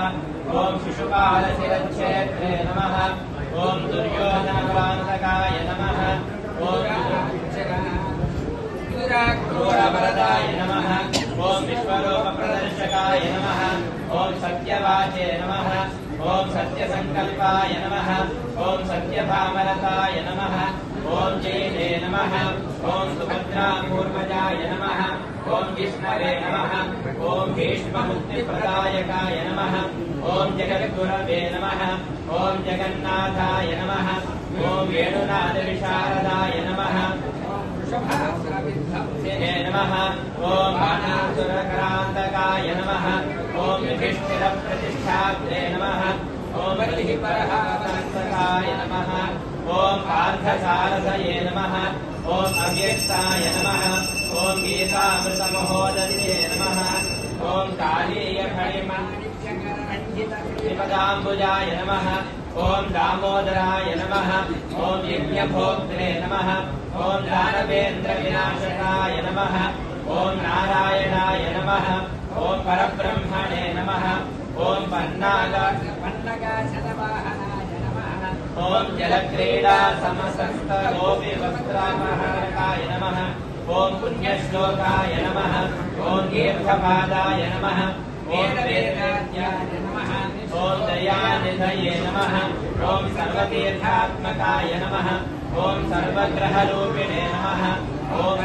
ॐ शिशुपालशिरच्छेत्रे नमः। ॐ दुर्योधनकान्तकाय नमः। ॐ क्रूरवरदाय नमः ॐ विश्वरूपप्रदर्शकाय नमः ॐ सत्यवाचे नमः ॐ सत्यसङ्कल्पाय नमः ॐ सत्यभामरताय नमः ॐ जयिने नमः ॐ सुभद्रापूर्वजाय नमः ॐ विष्णवे नमः ॐ भीष्ममुक्तिप्रदायकाय नमः ॐ जगद्गुरवे नमः ॐ जगन्नाथाय नमः ॐ वेणुनाथविशारदाय नमः े। नमः ॐ बाणासुरक्रान्तकाय नमः ॐ युधिष्ठिरप्रतिष्ठात्रे नमः ॐ बलिपरहासन्तकाय नमः ॐ पार्थसारसये नमः ॐ अव्यक्ताय नमः। ॐ गीतामृतमहोदये नमः। ॐ कालीयफणिमपदाम्बुजाय नमः। ॐ दामोदराय नमः। ॐ यज्ञभोक्त्रे नमः। ॐ दानवेन्द्रविनाशकाय नमः। ॐ नारायणाय नमः। ॐ परब्रह्मणे नमः। ॐ पन्नाग पन्नगाशतवाहनाय नमः। ॐ जलक्रीडा समसस्त गोपिवस्त्रामहारकाय नमः ॐ पुण्यश्लोकाय नमः। ॐ दीर्घपादाय नमः। ॐ वेदाध्याय नमः। ॐ दयानिधये नमः। ॐ सर्वतीर्थात्मकाय नमः। ॐ सर्वग्रहरूपिणे नमः। ॐ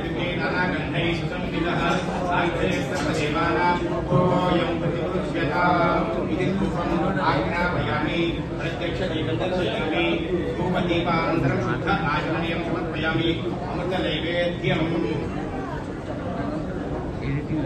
नमः सुब्रह्मण्य प्रत्यक्षदैवदर्शयामि धूपदीपानन्तरं शुद्ध आचमनीयं समर्पयामि अमृतनैवेद्यम् एडिटिंग